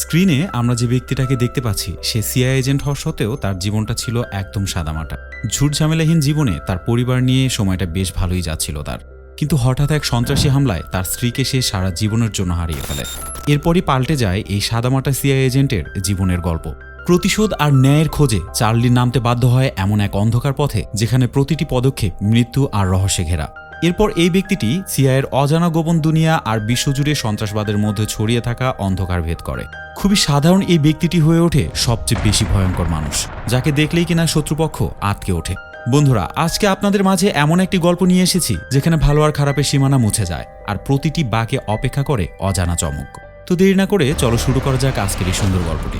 স্ক্রিনে আমরা যে ব্যক্তিটাকে দেখতে পাচ্ছি, সে সিআই এজেন্ট হওয়া সত্ত্বেও তার জীবনটা ছিল একদম সাদামাটা। ঝুট ঝামেলাহীন জীবনে তার পরিবার নিয়ে সময়টা বেশ ভালোই যাচ্ছিল তার। কিন্তু হঠাৎ এক সন্ত্রাসী হামলায় তার স্ত্রীকে সে সারা জীবনের জন্য হারিয়ে ফেলে। এরপরই পাল্টে যায় এই সাদামাটা সিআই এজেন্টের জীবনের গল্প। প্রতিশোধ আর ন্যায়ের খোঁজে চার্লি নামতে বাধ্য হয় এমন এক অন্ধকার পথে, যেখানে প্রতিটি পদক্ষেপ মৃত্যু আর রহস্যে ঘেরা। এরপর এই ব্যক্তিটি সিআইয়ের অজানা গোপন দুনিয়া আর বিশ্বজুড়ে সন্ত্রাসবাদের মধ্যে ছড়িয়ে থাকা অন্ধকার ভেদ করে। খুবই সাধারণ এই ব্যক্তিটি হয়ে ওঠে সবচেয়ে বেশি ভয়ঙ্কর মানুষ, যাকে দেখলেই কিনা শত্রুপক্ষ আটকে ওঠে। বন্ধুরা, আজকে আপনাদের মাঝে এমন একটি গল্প নিয়ে এসেছি, যেখানে ভালো আর খারাপের সীমানা মুছে যায় আর প্রতিটি বাকে অপেক্ষা করে অজানা চমক। তো দেরি না করে চলো শুরু করা যাক আজকের এই সুন্দর গল্পটি।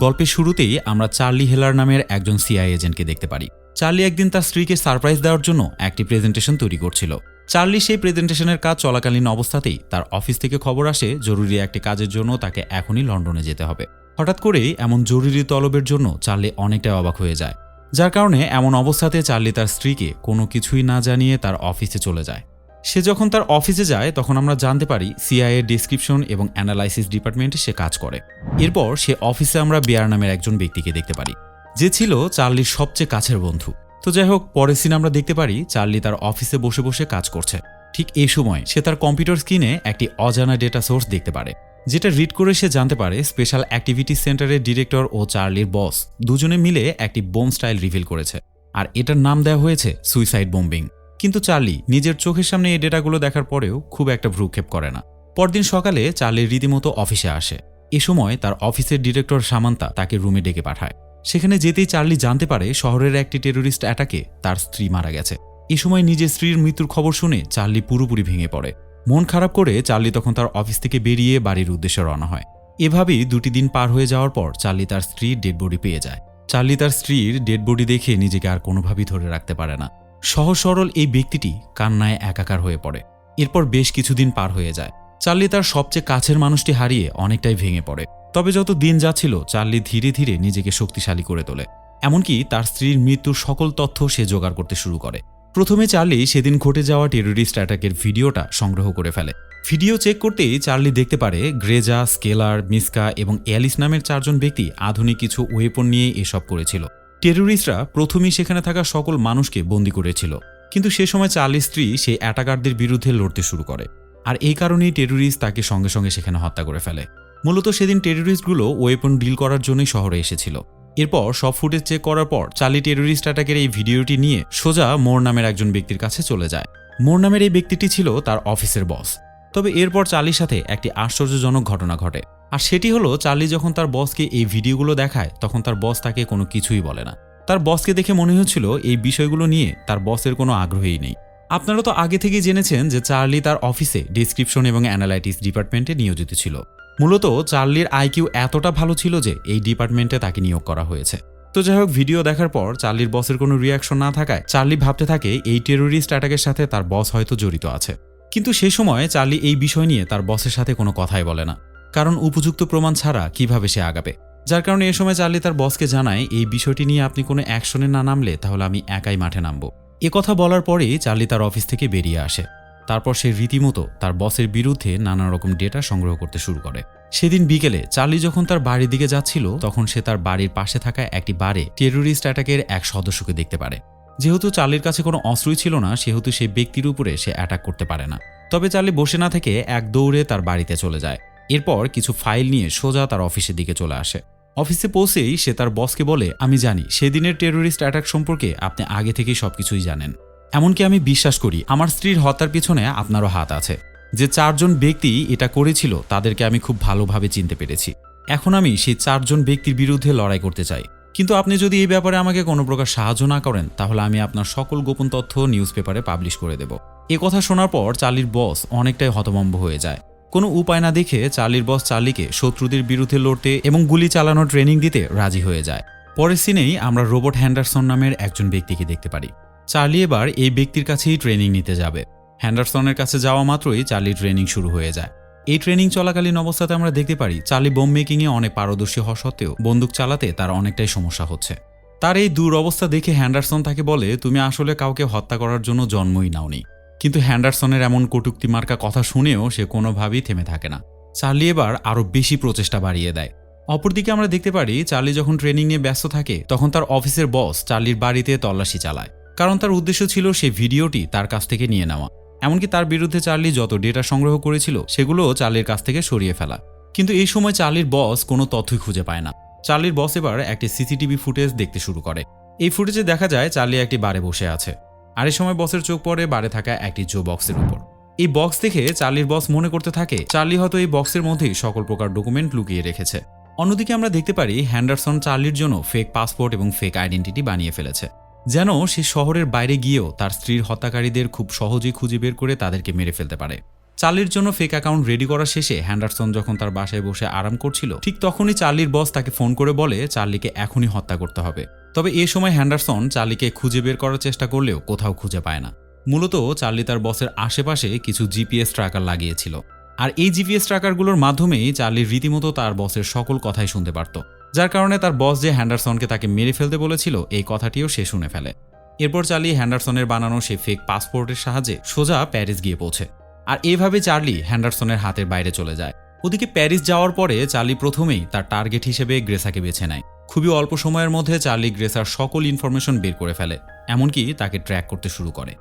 গল্পের শুরুতেই আমরা চার্লি হেলার নামের একজন সিআই এজেন্টকে দেখতে পারি। চার্লি একদিন তার স্ত্রীকে সারপ্রাইজ দেওয়ার জন্য একটি প্রেজেন্টেশন তৈরি করছিল। চার্লি সেই প্রেজেন্টেশনের কাজ চলাকালীন অবস্থাতেই তার অফিস থেকে খবর আসে জরুরি একটি কাজের জন্য তাকে এখনই লন্ডনে যেতে হবে। হঠাৎ করেই এমন জরুরি তলবের জন্য চার্লি অনেকটাই অবাক হয়ে যায়। যার কারণে এমন অবস্থাতে চার্লি তার স্ত্রীকে কোনো কিছুই না জানিয়ে তার অফিসে চলে যায়। সে যখন তার অফিসে যায়, তখন আমরা জানতে পারি সিআইএ ডিসক্রিপশন এবং অ্যানালাইসিস ডিপার্টমেন্টে সে কাজ করে। এরপর সে অফিসে আমরা বিয়ার নামের একজন ব্যক্তিকে দেখতে পারি। যে ছিল চার্লির সবচেয়ে কাছের বন্ধু। তো যাই হোক, পরের সিন আমরা দেখতে পারি চার্লি তার অফিসে বসে বসে কাজ করছে। ঠিক এই সময় সে তার কম্পিউটার স্ক্রিনে একটি অজানা ডেটা সোর্স দেখতে পারে, যেটা রিড করে সে জানতে পারে স্পেশাল অ্যাক্টিভিটি সেন্টারের ডিরেক্টর ও চার্লির বস দুজনে মিলে একটি বোম স্টাইল রিভিল করেছে, আর এটার নাম দেওয়া হয়েছে সুইসাইড বোম্বিং কিন্তু চার্লি নিজের চোখের সামনে এই ডেটাগুলো দেখার পরেও খুব একটা ভ্রুক্ষেপ করে না। পরদিন সকালে চার্লি রীতিমতো অফিসে আসে। এ সময় তার অফিসের ডিরেক্টর সামান্তা তাকে রুমে ডেকে পাঠায়। সেখানে যেতেই চার্লি জানতে পারে শহরের একটি টেরোরিস্ট অ্যাটাকে তার স্ত্রী মারা গেছে। এ সময় নিজের স্ত্রীর মৃত্যুর খবর শুনে চার্লি পুরোপুরি ভেঙে পড়ে। মন খারাপ করে চার্লি তখন তার অফিস থেকে বেরিয়ে বাড়ির উদ্দেশ্যে রওনা হয়। এভাবেই দুটি দিন পার হয়ে যাওয়ার পর চার্লি তার স্ত্রীর ডেড বডি পেয়ে যায়। চার্লি তার স্ত্রীর ডেড বডি দেখে নিজেকে আর কোনোভাবেই ধরে রাখতে পারে না। সহজ সরল এই ব্যক্তিটি কান্নায় একাকার হয়ে পড়ে। এরপর বেশ কিছুদিন পার হয়ে যায়। চার্লি তার সবচেয়ে কাছের মানুষটি হারিয়ে অনেকটাই ভেঙে পড়ে। তবে যত দিন যাচ্ছিল, চার্লি ধীরে ধীরে নিজেকে শক্তিশালী করে তোলে। এমনকি তার স্ত্রীর মৃত্যুর সকল তথ্য সে জোগাড় করতে শুরু করে। প্রথমে চার্লি সেদিন ঘটে যাওয়া টেরোরিস্ট অ্যাটাকের ভিডিওটা সংগ্রহ করে ফেলে। ভিডিও চেক করতেই চার্লি দেখতে পারে গ্রেজা, স্কেলার, মিসকা এবং অ্যালিস নামের চারজন ব্যক্তি আধুনিক কিছু ওয়েপন নিয়ে এসব করেছিল। টেরোরিস্টরা প্রথমেই সেখানে থাকা সকল মানুষকে বন্দি করেছিল। কিন্তু সে সময় চার্লির স্ত্রী সেই অ্যাটাকারদের বিরুদ্ধে লড়তে শুরু করে। আর এই কারণেই টেরোরিস্ট তাকে সঙ্গে সঙ্গে সেখানে হত্যা করে ফেলে। মূলত সেদিন টেরোরিস্টগুলো ওয়েপন ডিল করার জন্যই শহরে এসেছিল। এরপর সব ফুটেজ চেক করার পর চার্লি টেরোরিস্ট অ্যাটাকের এই ভিডিওটি নিয়ে সোজা মোর নামের একজন ব্যক্তির কাছে চলে যায়। মোর নামের এই ব্যক্তিটি ছিল তার অফিসের বস। তবে এরপর চার্লির সাথে একটি আশ্চর্যজনক ঘটনা ঘটে। আর সেটি হলো চার্লি যখন তার বসকে এই ভিডিওগুলো দেখায়, তখন তার বস তাকে কোনো কিছুই বলে না। তার বসকে দেখে মনে হচ্ছিল এই বিষয়গুলো নিয়ে তার বসের কোনো আগ্রহই নেই। আপনারা তো আগে থেকেই জেনেছেন যে চার্লি তার অফিসে ডিসক্রিপশন এবং অ্যানালাইটিস ডিপার্টমেন্টে নিয়োজিত ছিল। মূলত চার্লির আইকিউ এতটা ভালো ছিল যে এই ডিপার্টমেন্টে তাকে নিয়োগ করা হয়েছে। তো যাই হোক ভিডিও দেখার পর চার্লির বসের কোনো রিয়াকশন না থাকায় চার্লি ভাবতে থাকে এই টেরোরিস্ট অ্যাটাকের সাথে তার বস হয়তো জড়িত আছে। কিন্তু সে সময় চার্লি এই বিষয় নিয়ে তার বসের সাথে কোনো কথাই বলে না। কারণ উপযুক্ত প্রমাণ ছাড়া কীভাবে সে আগাবে? যার কারণে এ সময় চার্লি তার বসকে জানায়, এই বিষয়টি নিয়ে আপনি কোনো অ্যাকশনে না নামলে তাহলে আমি একাই মাঠে নামবো। কথা বলার পরেই চার্লি তার অফিস থেকে বেরিয়ে আসে। তারপর সে রীতিমতো তার বসের বিরুদ্ধে নানা রকম ডেটা সংগ্রহ করতে শুরু করে। সেদিন বিকেলে চার্লি যখন তার বাড়ির দিকে যাচ্ছিল, তখন সে তার বাড়ির পাশে থাকা একটি বারে টেরোরিস্ট অ্যাটাকের এক সদস্যকে দেখতে পারে। যেহেতু চার্লির কাছে কোনো অস্ত্রই ছিল না, সেহেতু সেই ব্যক্তির উপরে সে অ্যাটাক করতে পারে না। তবে চার্লি বসে না থেকে এক দৌড়ে তার বাড়িতে চলে যায়। এরপর কিছু ফাইল নিয়ে সোজা তার অফিসের দিকে চলে আসে। অফিসে পৌঁছেই সে তার বসকে বলে, আমি জানি, সেদিনের টেরোরিস্ট অ্যাটাক সম্পর্কে আপনি আগে থেকেই সবকিছুই জানেন। এমনকি আমি বিশ্বাস করি, আমার স্ত্রীর হত্যার পিছনে আপনারও হাত আছে। যে চারজন ব্যক্তি এটা করেছিল, তাদেরকে আমি খুব ভালোভাবে চিনতে পেরেছি। এখন আমি সেই চারজন ব্যক্তির বিরুদ্ধে লড়াই করতে চাই। কিন্তু আপনি যদি এই ব্যাপারে আমাকে কোনো প্রকার সাহায্য না করেন, তাহলে আমি আপনার সকল গোপন তথ্য নিউজ পেপারে পাবলিশ করে দেব। এ কথা শোনার পর চার্লির বস অনেকটাই হতভম্ব হয়ে যায়। কোনো উপায় না দেখে চার্লির বস চার্লিকে শত্রুদের বিরুদ্ধে লড়তে এবং গুলি চালানোর ট্রেনিং দিতে রাজি হয়ে যায়। পরের সিনেই আমরা রোবট হ্যান্ডারসন নামের একজন ব্যক্তিকে দেখতে পারি। চার্লি এবার এই ব্যক্তির কাছেই ট্রেনিং নিতে যাবে। হ্যান্ডারসনের কাছে যাওয়া মাত্রই চার্লি ট্রেনিং শুরু হয়ে যায়। এই ট্রেনিং চলাকালীন অবস্থাতে আমরা দেখতে পারি, চার্লি বোম মেকিংয়ে অনেক পারদর্শী হওয়া সত্ত্বেও বন্দুক চালাতে তার অনেকটাই সমস্যা হচ্ছে। তার এই দূর অবস্থা দেখে হ্যান্ডারসন তাকে বলে, তুমি আসলে কাউকে হত্যা করার জন্য জন্মই নাওনি। কিন্তু হ্যান্ডারসনের এমন কটুক্তি মার্কা কথা শুনেও সে কোনোভাবেই থেমে থাকে না। চার্লি এবার আরও বেশি প্রচেষ্টা বাড়িয়ে দেয়। অপরদিকে আমরা দেখতে পারি, চার্লি যখন ট্রেনিং নিয়ে ব্যস্ত থাকে, তখন তার অফিসের বস চার্লির বাড়িতে তল্লাশি চালায়। কারণ তার উদ্দেশ্য ছিল সেই ভিডিওটি তার কাছ থেকে নিয়ে নেওয়া। এমনকি তার বিরুদ্ধে চার্লি যত ডেটা সংগ্রহ করেছিল, সেগুলোও চার্লির কাছ থেকে সরিয়ে ফেলা। কিন্তু এই সময় চার্লির বস কোনো তথ্যই খুঁজে পায় না। চার্লির বস এবার একটি সিসিটিভি ফুটেজ দেখতে শুরু করে। এই ফুটেজে দেখা যায়, চার্লি একটি বারে বসে আছে। আর এই সময় বসের চোখ পড়ে বারে থাকা একটি জো বক্সের উপর। এই বক্স দেখে চার্লির বস মনে করতে থাকে, চার্লি হয়তো এই বক্সের মধ্যেই সকল প্রকার ডকুমেন্ট লুকিয়ে রেখেছে। অন্যদিকে আমরা দেখতে পারি হ্যান্ডারসন চার্লির জন্য ফেক পাসপোর্ট এবং ফেক আইডেন্টিটি বানিয়ে ফেলেছে। যেন সে শহরের বাইরে গিয়েও তার স্ত্রীর হত্যাকারীদের খুব সহজেই খুঁজে বের করে তাদেরকে মেরে ফেলতে পারে। চার্লির জন্য ফেক অ্যাকাউন্ট রেডি করা শেষে হ্যান্ডারসন যখন তার বাসায় বসে আরাম করছিল, ঠিক তখনই চার্লির বস তাকে ফোন করে বলে, চার্লিকে এখনই হত্যা করতে হবে। তবে এ সময় হ্যান্ডারসন চার্লিকে খুঁজে বের করার চেষ্টা করলেও কোথাও খুঁজে পায় না। মূলত চার্লি তার বসের আশেপাশে কিছু জিপিএস ট্র্যাকার লাগিয়েছিল। আর এই জিপিএস ট্র্যাকারগুলোর মাধ্যমেই চার্লি রীতিমতো তার বসের সকল কথাই শুনতে পারত। যার কারণে তার বস যে হ্যান্ডারসনকে তাকে মেরে ফেলতে বলেছিল, এই কথাটিও সে শুনে ফেলে। এরপর চার্লি হ্যান্ডারসনের বানানো সে ফেক পাসপোর্টের সাহায্যে সোজা প্যারিস গিয়ে পৌঁছে। আর এভাবে চার্লি হ্যান্ডারসনের হাতের বাইরে চলে যায়। ওদিকে প্যারিস যাওয়ার পরে চার্লি প্রথমেই তার টার্গেট হিসেবে গ্রেসাকে বেছে নেয়। খুবই অল্প সময়ের মধ্যে চার্লি গ্রেসার সকল ইনফরমেশন বের করে ফেলে, এমনকি তাকে ট্র্যাক করতে শুরু করে।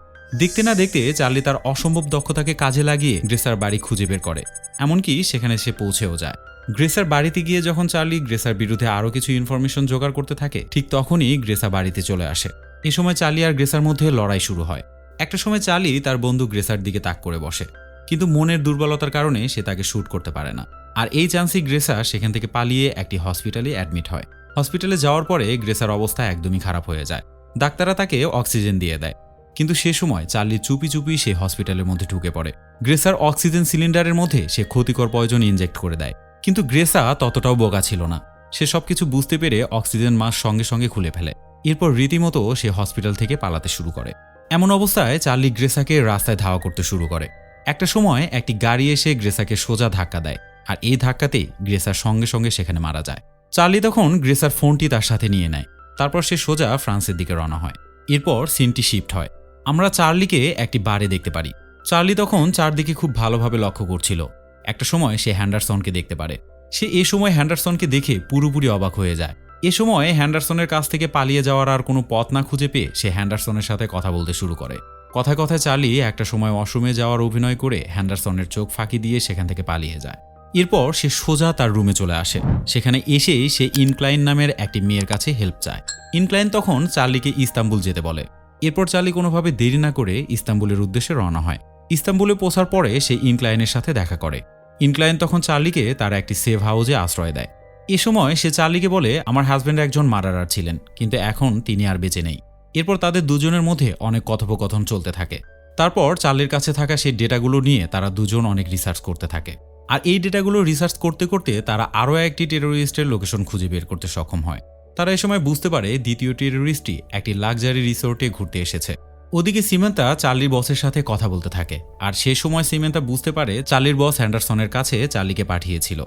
দেখতে না দেখতে চার্লি তার অসম্ভব দক্ষতাকে কাজে লাগিয়ে গ্রেসার বাড়ি খুঁজে বের করে, এমনকি সেখানে সে পৌঁছেও যায়। গ্রেসার বাড়িতে গিয়ে যখন চার্লি গ্রেসার বিরুদ্ধে আরও কিছু ইনফরমেশন জোগাড় করতে থাকে, ঠিক তখনই গ্রেসা বাড়িতে চলে আসে। এ সময় চার্লি আর গ্রেসার মধ্যে লড়াই শুরু হয়। একটা সময় চার্লি তার বন্ধু গ্রেসার দিকে তাক করে বসে, কিন্তু মনের দুর্বলতার কারণে সে তাকে শ্যুট করতে পারে না। আর এই চান্সই গ্রেসা সেখান থেকে পালিয়ে একটি হসপিটালে অ্যাডমিট হয়। হসপিটালে যাওয়ার পরে গ্রেসার অবস্থা একদমই খারাপ হয়ে যায়। ডাক্তাররা তাকে অক্সিজেন দিয়ে দেয়। কিন্তু সে সময় চার্লি চুপি চুপি সে হসপিটালের মধ্যে ঢুকে পড়ে। গ্রেসার অক্সিজেন সিলিন্ডারের মধ্যে সে ক্ষতিকর পয়জন ইনজেক্ট করে দেয়। কিন্তু গ্রেসা ততটাও বোকা ছিল না। সে সবকিছু বুঝতে পেরে অক্সিজেন মাস্ক সঙ্গে সঙ্গে খুলে ফেলে। এরপর রীতিমতো সে হসপিটাল থেকে পালাতে শুরু করে। এমন অবস্থায় চার্লি গ্রেসাকে রাস্তায় ধাওয়া করতে শুরু করে। একটা সময় একটি গাড়ি এসে গ্রেসাকে সোজা ধাক্কা দেয়। আর এই ধাক্কাতেই গ্রেসার সঙ্গে সঙ্গে সেখানে মারা যায়। চার্লি তখন গ্রেসার ফোনটি তার সাথে নিয়ে নেয়। তারপর সে সোজা ফ্রান্সের দিকে রওনা হয়। এরপর সিনটি শিফট হয়। আমরা চার্লিকে একটি বারে দেখতে পারি। চার্লি তখন চারদিকে খুব ভালোভাবে লক্ষ্য করছিল। একটা সময় সে হ্যান্ডারসনকে দেখতে পারে। সে এ সময় হ্যান্ডারসনকে দেখে পুরোপুরি অবাক হয়ে যায়। এ সময় হ্যান্ডারসনের কাছ থেকে পালিয়ে যাওয়ার আর কোনো পথ না খুঁজে পেয়ে সে হ্যান্ডারসনের সাথে কথা বলতে শুরু করে। কথায় কথায় চার্লি একটা সময় অসমে যাওয়ার অভিনয় করে হ্যান্ডারসনের চোখ ফাঁকি দিয়ে সেখান থেকে পালিয়ে যায়। এরপর সে সোজা তার রুমে চলে আসে। সেখানে এসেই সে ইনক্লাইন নামের একটি মেয়ের কাছে হেল্প চায়। ইনক্লাইন তখন চার্লিকে ইস্তাম্বুল যেতে বলে। এরপর চার্লি কোনোভাবে দেরি না করে ইস্তাম্বুলের উদ্দেশ্যে রওনা হয়। ইস্তাম্বুলে পৌঁছার পরে সে ইনক্লাইনের সাথে দেখা করে। ইনক্লাইন তখন চার্লিকে তার একটি সেভ হাউজে আশ্রয় দেয়। এ সময় সে চার্লিকে বলে, আমার হাজব্যান্ড একজন মারারার ছিলেন, কিন্তু এখন তিনি আর বেঁচে নেই। এরপর তাদের দুজনের মধ্যে অনেক কথোপকথন চলতে থাকে। তারপর চার্লির কাছে থাকা সেই ডেটাগুলো নিয়ে তারা দুজন অনেক রিসার্চ করতে থাকে। আর এই ডেটাগুলো রিসার্চ করতে করতে তারা আরও একটি টেরোরিস্টের লোকেশন খুঁজে বের করতে সক্ষম হয়। তারা এ সময় বুঝতে পারে দ্বিতীয় টেরোরিস্টটি একটি লাক্সারি রিসোর্টে ঘুরতে এসেছে। ওদিকে সিমেন্তা চার্লির বসের সাথে কথা বলতে থাকে, আর সে সময় সিমেন্তা বুঝতে পারে চার্লির বস হ্যান্ডারসনের কাছে চার্লিকে পাঠিয়েছিল।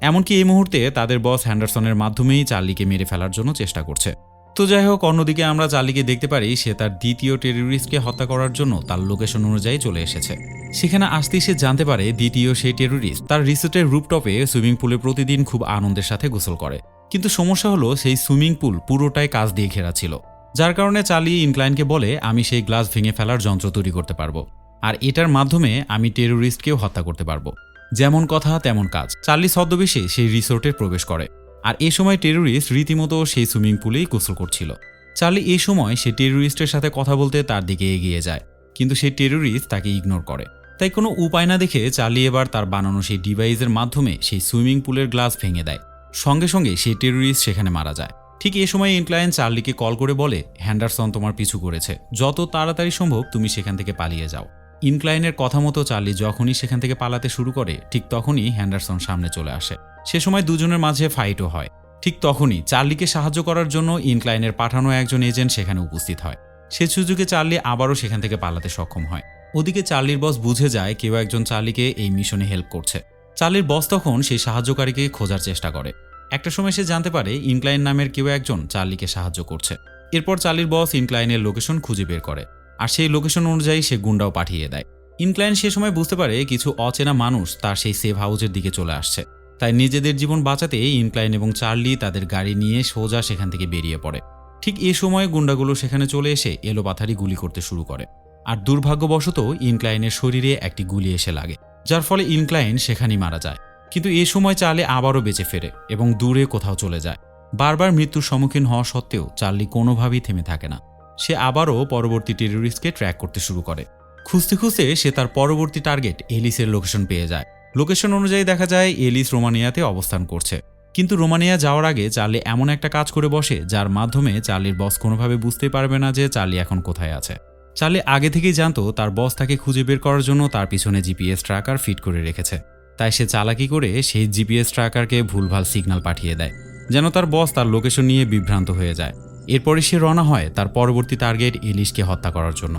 এমনকি এই মুহূর্তে তাদের বস হ্যান্ডারসনের মাধ্যমেই চার্লিকে মেরে ফেলার জন্য চেষ্টা করছে। তো যাই হোক, অন্যদিকে আমরা চার্লিকে দেখতে পারি, সে তার দ্বিতীয় টেরোরিস্টকে হত্যা করার জন্য তার লোকেশন অনুযায়ী চলে এসেছে। সেখানে আসতেই সে জানতে পারে, দ্বিতীয় সেই টেরোরিস্ট তার রিসোর্টের রুপটপে সুইমিং পুলে প্রতিদিন খুব আনন্দের সাথে গোসল করে। কিন্তু সমস্যা হলো, সেই সুইমিং পুল পুরোটাই কাজ দিয়ে ঘেরা ছিল। যার কারণে চার্লি ইনক্লাইনকে বলে, আমি সেই গ্লাস ভেঙে ফেলার যন্ত্র তৈরি করতে পারব। আর এটার মাধ্যমে আমি টেরোরিস্টকেও হত্যা করতে পারব। যেমন কথা, তেমন কাজ। চার্লি ছদ্মবেশে সেই রিসোর্টে প্রবেশ করে। আর এ সময় টেরোরিস্ট রীতিমতো সেই সুইমিং পুলেই গোসল করছিল। চার্লি এই সময় সে টেরোরিস্টের সাথে কথা বলতে তার দিকে এগিয়ে যায়, কিন্তু সেই টেরোরিস্ট তাকে ইগনোর করে। তাই কোনো উপায় না দেখে চার্লি এবার তার বানানো সেই ডিভাইসের মাধ্যমে সেই সুইমিং পুলের গ্লাস ভেঙে দেয়। সঙ্গে সঙ্গে সেই টেরোরিস্ট সেখানে মারা যায়। ঠিক এ সময় ইনক্লায়েন চার্লিকে কল করে বলে, হ্যান্ডারসন তোমার পিছু করেছে। যত তাড়াতাড়ি সম্ভব তুমি সেখান থেকে পালিয়ে যাও। ইনক্লাইনের কথা মতো চার্লি যখনই সেখান থেকে পালাতে শুরু করে, ঠিক তখনই হ্যান্ডারসন সামনে চলে আসে। সে সময় দুজনের মাঝে ফাইটও হয়। ঠিক তখনই চার্লিকে সাহায্য করার জন্য ইনক্লাইনের পাঠানো একজন এজেন্ট সেখানে উপস্থিত হয়। সে সুযোগে চার্লি আবারও সেখান থেকে পালাতে সক্ষম হয়। ওদিকে চার্লির বস বুঝে যায় কেউ একজন চার্লিকে এই মিশনে হেল্প করছে। চার্লির বস তখন সেই সাহায্যকারীকে খোঁজার চেষ্টা করে। একটা সময় সে জানতে পারে ইনক্লাইন নামের কেউ একজন চার্লিকে সাহায্য করছে। এরপর চার্লির বস ইনক্লাইনের লোকেশন খুঁজে বের করে আর সেই লোকেশন অনুযায়ী সে গুন্ডাও পাঠিয়ে দেয়। ইনক্লাইন সে সময় বুঝতে পারে কিছু অচেনা মানুষ তার সেই সেফ হাউসের দিকে চলে আসছে। তাই নিজেদের জীবন বাঁচাতে ইনক্লাইন এবং চার্লি তাদের গাড়ি নিয়ে সোজা সেখান থেকে বেরিয়ে পড়ে। ঠিক এ সময় গুন্ডাগুলো সেখানে চলে এসে এলোপাথারি গুলি করতে শুরু করে। আর দুর্ভাগ্যবশত ইনক্লাইনের শরীরে একটি গুলি এসে লাগে, যার ফলে ইনক্লাইন সেখানেই মারা যায়। কিন্তু এ সময় চার্লি আবারও বেঁচে ফেরে এবং দূরে কোথাও চলে যায়। বারবার মৃত্যুর সম্মুখীন হওয়া সত্ত্বেও চার্লি কোনোভাবেই থেমে থাকে না। সে আবারও পরবর্তী টেররিস্টকে ট্র্যাক করতে শুরু করে। খুঁজতে খুঁজতে সে তার পরবর্তী টার্গেট এলিসের লোকেশন পেয়ে যায়। লোকেশন অনুযায়ী দেখা যায়, এলিস রোমানিয়াতে অবস্থান করছে। কিন্তু রোমানিয়া যাওয়ার আগে চার্লি এমন একটা কাজ করে বসে, যার মাধ্যমে চার্লির বস কোনোভাবে বুঝতে পারবে না যে চার্লি এখন কোথায় আছে। চার্লি আগে থেকেই জানতো, তার বস তাকে খুঁজে বের করার জন্য তার পিছনে জিপিএস ট্র্যাকার ফিট করে রেখেছে। তাই সে চালাকি করে সেই জিপিএস ট্র্যাকারকে ভুলভাল সিগন্যাল পাঠিয়ে দেয়, যেন তার বস তার লোকেশন নিয়ে বিভ্রান্ত হয়ে যায়। এরপরে সে রওনা হয় তার পরবর্তী টার্গেট এলিশকে হত্যা করার জন্য।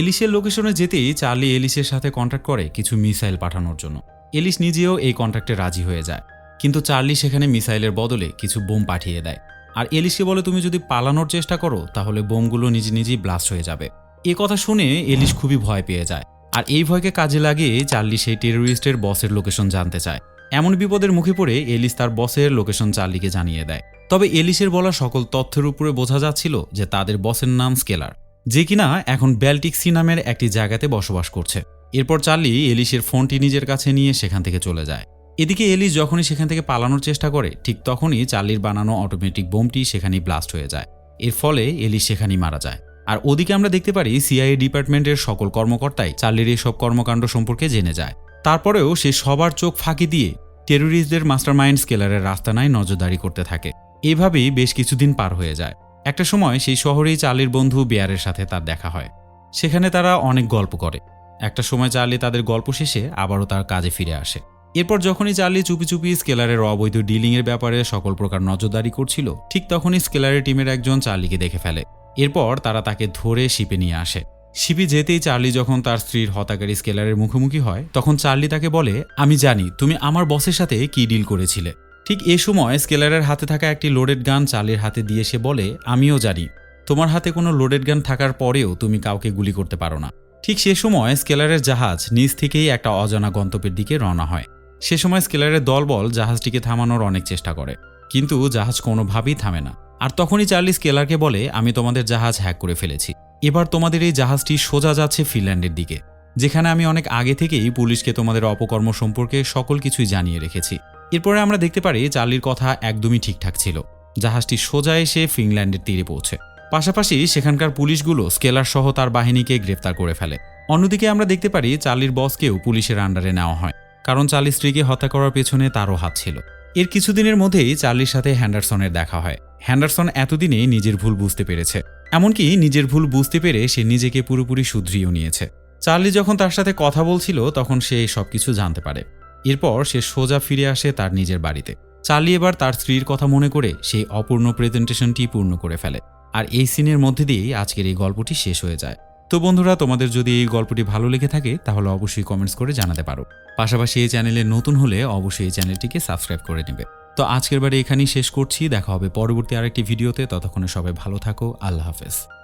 এলিশের লোকেশনে যেতেই চার্লি এলিশের সাথে কন্ট্যাক্ট করে কিছু মিসাইল পাঠানোর জন্য। এলিস নিজেও এই কন্ট্রাক্টে রাজি হয়ে যায়। কিন্তু চার্লি সেখানে মিসাইলের বদলে কিছু বোম পাঠিয়ে দেয়। আর এলিসকে বলে, তুমি যদি পালানোর চেষ্টা করো, তাহলে বোমগুলো নিজে নিজেই ব্লাস্ট হয়ে যাবে। এ কথা শুনে এলিস খুবই ভয় পেয়ে যায়। আর এই ভয়কে কাজে লাগিয়ে চার্লি সেই টেরোরিস্টের বসের লোকেশন জানতে চায়। এমন বিপদের মুখে পড়ে এলিস তার বসের লোকেশন চার্লিকে জানিয়ে দেয়। তবে এলিসের বলা সকল তথ্যের উপরে বোঝা যাচ্ছিল যে তাদের বসের নাম স্কেলার, যে কিনা এখন ব্যালটিক সি নামের একটি জায়গাতে বসবাস করছে। এরপর চার্লি এলিসের ফোনটি নিজের কাছে নিয়ে সেখান থেকে চলে যায়। এদিকে এলিস যখনই সেখান থেকে পালানোর চেষ্টা করে, ঠিক তখনই চার্লির বানানো অটোমেটিক বোমটি সেখানেই ব্লাস্ট হয়ে যায়। এর ফলে এলিস সেখানেই মারা যায়। আর ওদিকে আমরা দেখতে পারি সিআইএ ডিপার্টমেন্টের সকল কর্মকর্তাই চার্লির এসব কর্মকাণ্ড সম্পর্কে জেনে যায়। তারপরেও সে সবার চোখ ফাঁকি দিয়ে টেরোরিস্টদের মাস্টারমাইন্ড স্কেলারের রাস্তা নাই নজরদারি করতে থাকে। এভাবেই বেশ কিছুদিন পার হয়ে যায়। একটা সময় সেই শহরেই চার্লির বন্ধু বেয়ারের সাথে তার দেখা হয়। সেখানে তারা অনেক গল্প করে। একটা সময় চার্লি তাদের গল্প শেষে আবারও তার কাজে ফিরে আসে। এরপর যখনই চার্লি চুপি চুপি স্কেলারের অবৈধ ডিলিংয়ের ব্যাপারে সকল প্রকার নজরদারি করছিল, ঠিক তখনই স্কেলারের টিমের একজন চার্লিকে দেখে ফেলে। এরপর তারা তাকে ধরে শিপে নিয়ে আসে। শিপে যেতেই চার্লি যখন তার স্ত্রীর হতাকারী স্কেলারের মুখোমুখি হয়, তখন চার্লি তাকে বলে, আমি জানি, তুমি আমার বসের সাথে কি ডিল করেছিলে। ঠিক এ সময় স্কেলারের হাতে থাকা একটি লোডেড গান চার্লির হাতে দিয়ে সে বলে, আমিও জানি, তোমার হাতে কোনো লোডেড গান থাকার পরেও তুমি কাউকে গুলি করতে পারো না। ঠিক সে সময় স্কেলারের জাহাজ নিচ থেকেই একটা অজানা গন্তব্যের দিকে রওনা হয়। সে সময় স্কেলারের দলবল জাহাজটিকে থামানোর অনেক চেষ্টা করে। কিন্তু জাহাজ কোনোভাবেই থামে না। আর তখনই চার্লি স্কেলারকে বলে, আমি তোমাদের জাহাজ হ্যাক করে ফেলেছি। এবার তোমাদের এই জাহাজটি সোজা যাচ্ছে ফিনল্যান্ডের দিকে, যেখানে আমি অনেক আগে থেকেই পুলিশকে তোমাদের অপকর্ম সম্পর্কে সকল কিছুই জানিয়ে রেখেছি। এরপরে আমরা দেখতে পারি চার্লির কথা একদমই ঠিকঠাক ছিল। জাহাজটি সোজা এসে ফিনল্যান্ডের তীরে পৌঁছে। পাশাপাশি সেখানকার পুলিশগুলো স্কেলার সহ তার বাহিনীকে গ্রেফতার করে ফেলে। অন্যদিকে আমরা দেখতে পারি চার্লির বসকেও পুলিশের আন্ডারে নেওয়া হয়, কারণ চার্লি স্ত্রীকে হত্যা করার পেছনে তারও হাত ছিল। এর কিছুদিনের মধ্যেই চার্লির সাথে হ্যান্ডারসনের দেখা হয়। হ্যান্ডারসন এতদিনে নিজের ভুল বুঝতে পেরেছে, এমনকি নিজের ভুল বুঝতে পেরে সে নিজেকে পুরোপুরি শুধরিয়েও নিয়েছে। চার্লি যখন তার সাথে কথা বলছিল, তখন সে সবকিছু জানতে পারে। এরপর সে সোজা ফিরে আসে তার নিজের বাড়িতে। চার্লি এবার তার স্ত্রীর কথা মনে করে সেই অপূর্ণ প্রেজেন্টেশনটি পূর্ণ করে ফেলে। আর এই সিনের মধ্যে দিয়েই আজকের এই গল্পটি শেষ হয়ে যায়। তো বন্ধুরা, তোমাদের যদি এই গল্পটি ভালো লেগে থাকে, তাহলে অবশ্যই কমেন্টস করে জানাতে পারো। পাশাপাশি এই চ্যানেলে নতুন হলে অবশ্যই এই চ্যানেলটিকে সাবস্ক্রাইব করে নেবে। তো আজকের বারে এখানেই শেষ করছি। দেখা হবে পরবর্তী আরেকটি ভিডিওতে ততক্ষণে সবাই ভালো থাকো। আল্লাহ হাফেজ।